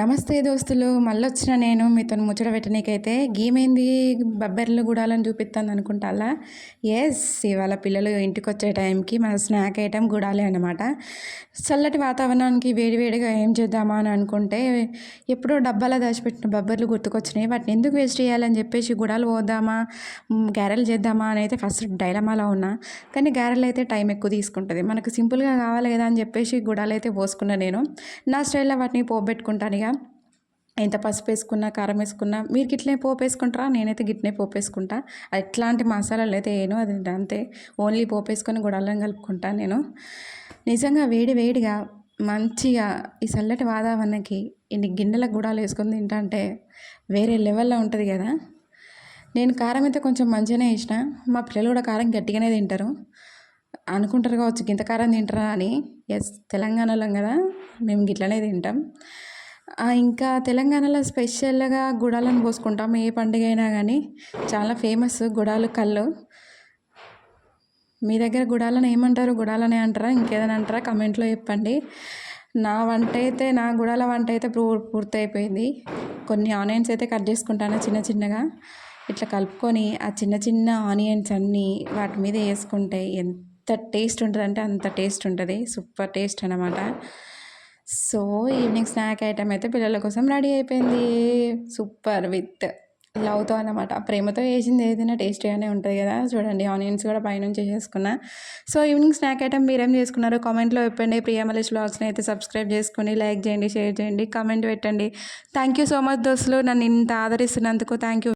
నమస్తే దోస్తులు. మళ్ళీ వచ్చిన నేను మీతో ముచ్చట పెట్టనీకైతే గీమైంది బబ్బెర్లు గుడాలని చూపిస్తాను అనుకుంటా ఎస్ ఇవాళ పిల్లలు ఇంటికి వచ్చే టైంకి మన స్నాక్ ఐటెం గుడాలి అనమాట చల్లటి వాతావరణానికి వేడివేడిగా ఏం చేద్దామా అని అనుకుంటే ఎప్పుడో డబ్బాలో దాచిపెట్టిన బబ్బెర్లు గుర్తుకొచ్చినాయి. వాటిని ఎందుకు వేస్ట్ చేయాలని చెప్పేసి గుడాలు పోద్దామా? గారెలు చేద్దామా అని అయితే ఫస్ట్ డైలమాలో ఉన్నా. కానీ గారెలు అయితే టైం ఎక్కువ తీసుకుంటుంది. మనకు సింపుల్గా కావాలి కదా అని చెప్పేసి గుడాలు అయితే పోసుకున్నా నేను. నా స్టైల్లో వాటిని పోబెట్టుకుంటాను ఎంత పసుపు వేసుకున్నా కారం వేసుకున్నా మీరు గిట్లే పోపు వేసుకుంటారా? నేనైతే గిట్నే పోపు వేసుకుంటా. ఎట్లాంటి మసాలాలు అయితే ఏను అది అంతే. ఓన్లీ పోపు వేసుకొని గుడాలను కలుపుకుంటాను నేను. నిజంగా వేడి వేడిగా మంచిగా ఈ చల్లటి వాతావరణానికి ఇన్ని గిన్నెల గుడాలు వేసుకొని తింటా అంటే వేరే లెవెల్లో ఉంటుంది కదా. నేను కారం అయితే కొంచెం మంచిగానే వేసిన. మా పిల్లలు కూడా కారం గట్టిగానే తింటారు. అనుకుంటారు కావచ్చు గింత కారం తింటారా? అని. ఎస్ తెలంగాణలో కదా మేము గిట్లనే తింటాం. ఇంకా తెలంగాణలో స్పెషల్గా గుడాలను పోసుకుంటాం. ఏ పండుగ అయినా కానీ చాలా ఫేమస్ గుడాలు కళ్ళు. మీ దగ్గర గుడాలని ఏమంటారు? గుడాలనే అంటారా? ఇంకేదైనా అంటారా? కమెంట్లో చెప్పండి. నా వంట అయితే నా గుడాల వంట అయితే పూ పూర్తి అయిపోయింది కొన్ని ఆనియన్స్ అయితే కట్ చేసుకుంటాను చిన్న చిన్నగా. ఇట్లా కలుపుకొని ఆ చిన్న చిన్న ఆనియన్స్ అన్నీ వాటి మీద వేసుకుంటే ఎంత టేస్ట్ ఉంటుంది అంటే అంత టేస్ట్ ఉంటుంది. సూపర్ టేస్ట్ అనమాట సో ఈవినింగ్ స్నాక్ ఐటమ్ అయితే పిల్లల కోసం రెడీ అయిపోయింది. సూపర్ విత్ లవ్తో అనమాట ప్రేమతో వేసింది ఏదైనా టేస్టీగానే ఉంటుంది కదా. చూడండి ఆనియన్స్ కూడా పైనుంచి వేసేసుకున్నా సో ఈవినింగ్ స్నాక్ ఐటమ్ మీరేం చేసుకున్నారు? కామెంట్లో చెప్పండి. ప్రియామలేష్ బ్లాగ్స్ని అయితే సబ్స్క్రైబ్ చేసుకుని లైక్ చేయండి షేర్ చేయండి కామెంట్ పెట్టండి. థ్యాంక్ యూ సో మచ్ దోస్తులు. నన్ను ఇంత ఆదరిస్తున్నందుకు థ్యాంక్ యూ